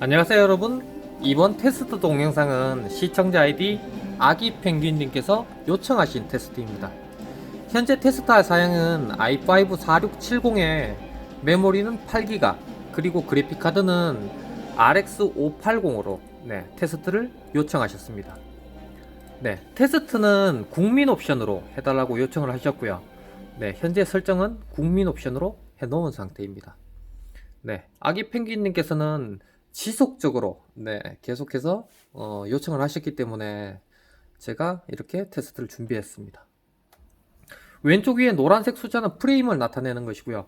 안녕하세요 여러분. 이번 테스트 동영상은 시청자 아이디 아기 펭귄님께서 요청하신 테스트입니다. 현재 테스트할 사양은 i5 4670에 메모리는 8기가 그리고 그래픽카드는 RX 580으로 네, 테스트를 요청하셨습니다. 네, 테스트는 국민 옵션으로 해달라고 요청을 하셨고요. 네, 현재 설정은 국민 옵션으로 해놓은 상태입니다. 네, 아기 펭귄님께서는 지속적으로 네, 계속해서 어, 요청을 하셨기 때문에 제가 이렇게 테스트를 준비했습니다. 왼쪽 위에 노란색 숫자는 프레임을 나타내는 것이고요.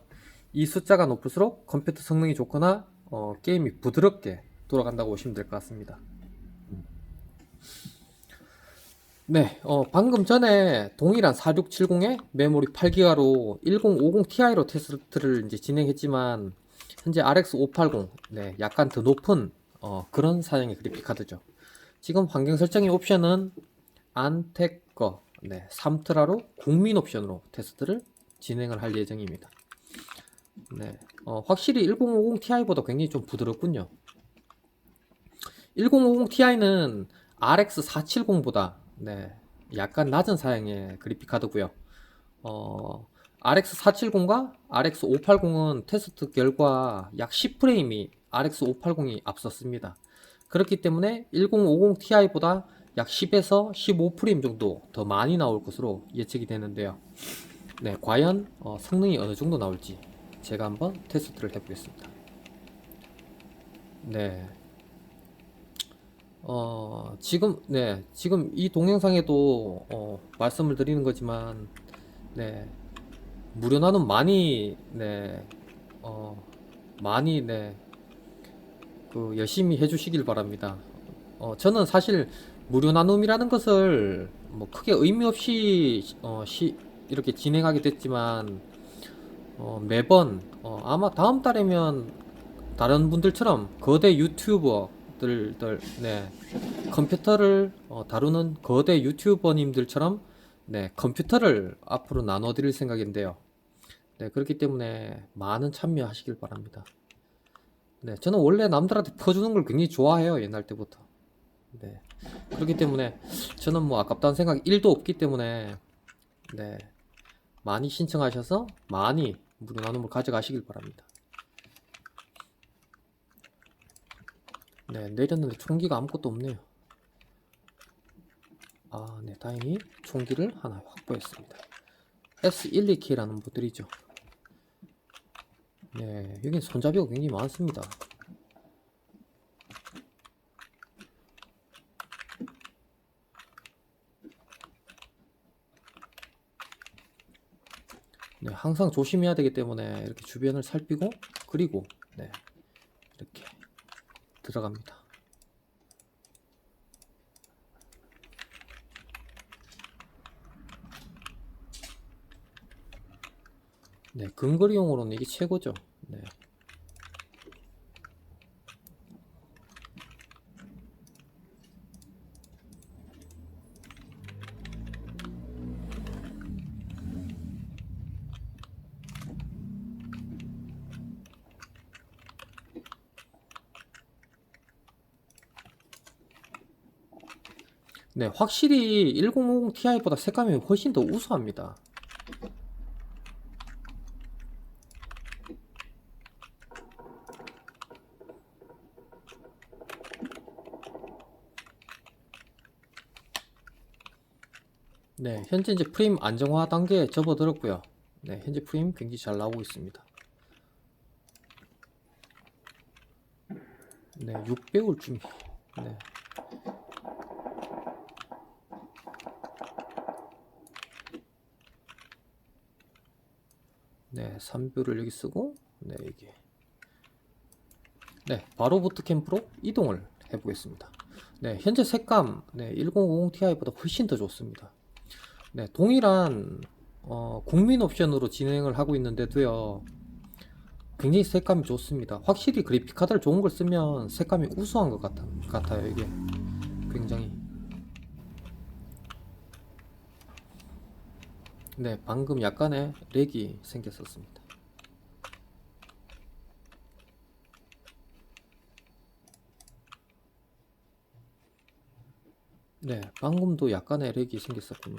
이 숫자가 높을수록 컴퓨터 성능이 좋거나 어, 게임이 부드럽게 돌아간다고 보시면 될 것 같습니다. 네, 어, 방금 전에 동일한 4670에 메모리 8기가로 1050ti로 테스트를 이제 진행했지만 현재 RX 580, 네, 약간 더 높은 어, 그런 사양의 그래픽 카드죠. 지금 환경 설정의 옵션은 안테거, 네, 3트라로 국민 옵션으로 테스트를 진행을 할 예정입니다. 네, 어, 확실히 1050 Ti보다 굉장히 좀 부드럽군요. 1050 Ti는 RX 470보다 네, 약간 낮은 사양의 그래픽 카드고요. 어, RX 470과 RX 580은 테스트 결과 약 10프레임이 RX 580이 앞섰습니다. 그렇기 때문에 1050 Ti보다 약 10에서 15프레임 정도 더 많이 나올 것으로 예측이 되는데요. 네, 과연 어, 성능이 어느 정도 나올지 제가 한번 테스트를 해보겠습니다. 네. 어, 지금, 네, 지금 이 동영상에도 어, 말씀을 드리는 거지만, 네, 무료 나눔 많이, 네, 어, 많이, 네, 그, 열심히 해주시길 바랍니다. 어, 저는 사실 무료 나눔이라는 것을 뭐 크게 의미 없이, 어, 시, 이렇게 진행하게 됐지만, 어, 매번, 어, 아마 다음 달이면 다른 분들처럼 거대 유튜버들, 들, 네, 컴퓨터를 어, 다루는 거대 유튜버님들처럼 네, 컴퓨터를 앞으로 나눠드릴 생각인데요. 네, 그렇기 때문에 많은 참여하시길 바랍니다. 네, 저는 원래 남들한테 퍼주는 걸 굉장히 좋아해요, 옛날 때부터. 네, 그렇기 때문에 저는 뭐 아깝다는 생각이 1도 없기 때문에 네, 많이 신청하셔서 많이 무료 나눔을 가져가시길 바랍니다. 네, 내렸는데 총기가 아무것도 없네요. 아, 네, 다행히 총기를 하나 확보했습니다. S12K라는 모델이죠. 네, 여긴 손잡이가 굉장히 많습니다. 네, 항상 조심해야 되기 때문에 이렇게 주변을 살피고 그리고 네, 이렇게 들어갑니다. 네, 근거리용으로는 이게 최고죠. 네. 네, 확실히 1050 Ti보다 색감이 훨씬 더 우수합니다. 네, 현재 이제 프레임 안정화 단계에 접어들었고요. 네, 현재 프레임 굉장히 잘 나오고 있습니다. 네, 6배울 준비. 네. 네, 3뷰를 여기 쓰고, 네, 이게. 네, 바로 부트캠프로 이동을 해 보겠습니다. 네, 현재 색감, 네, 1050 Ti보다 훨씬 더 좋습니다. 네, 동일한 어, 국민 옵션으로 진행을 하고 있는데도요. 굉장히 색감이 좋습니다. 확실히 그래픽 카드를 좋은 걸 쓰면 색감이 우수한 것 같아, 같아요. 이게 굉장히. 네, 방금 약간의 렉이 생겼었습니다. 네, 방금도 약간의 렉이 생겼었군요.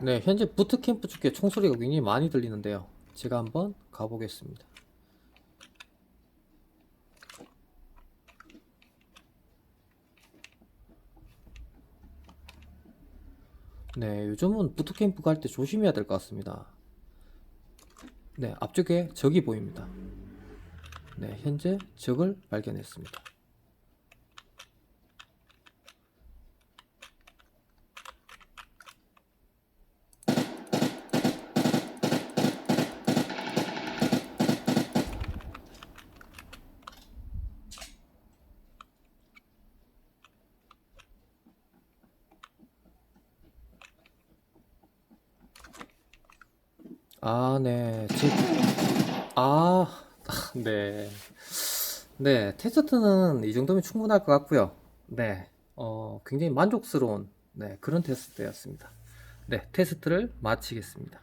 네, 현재 부트캠프 쪽에 총소리가 굉장히 많이 들리는데요. 제가 한번 가보겠습니다. 네, 요즘은 부트캠프 갈 때 조심해야 될 것 같습니다. 네, 앞쪽에 적이 보입니다. 네, 현재 적을 발견했습니다. 아, 네. 제, 아, 네. 네, 테스트는 이 정도면 충분할 것 같고요. 네, 어, 굉장히 만족스러운 네, 그런 테스트였습니다. 네, 테스트를 마치겠습니다.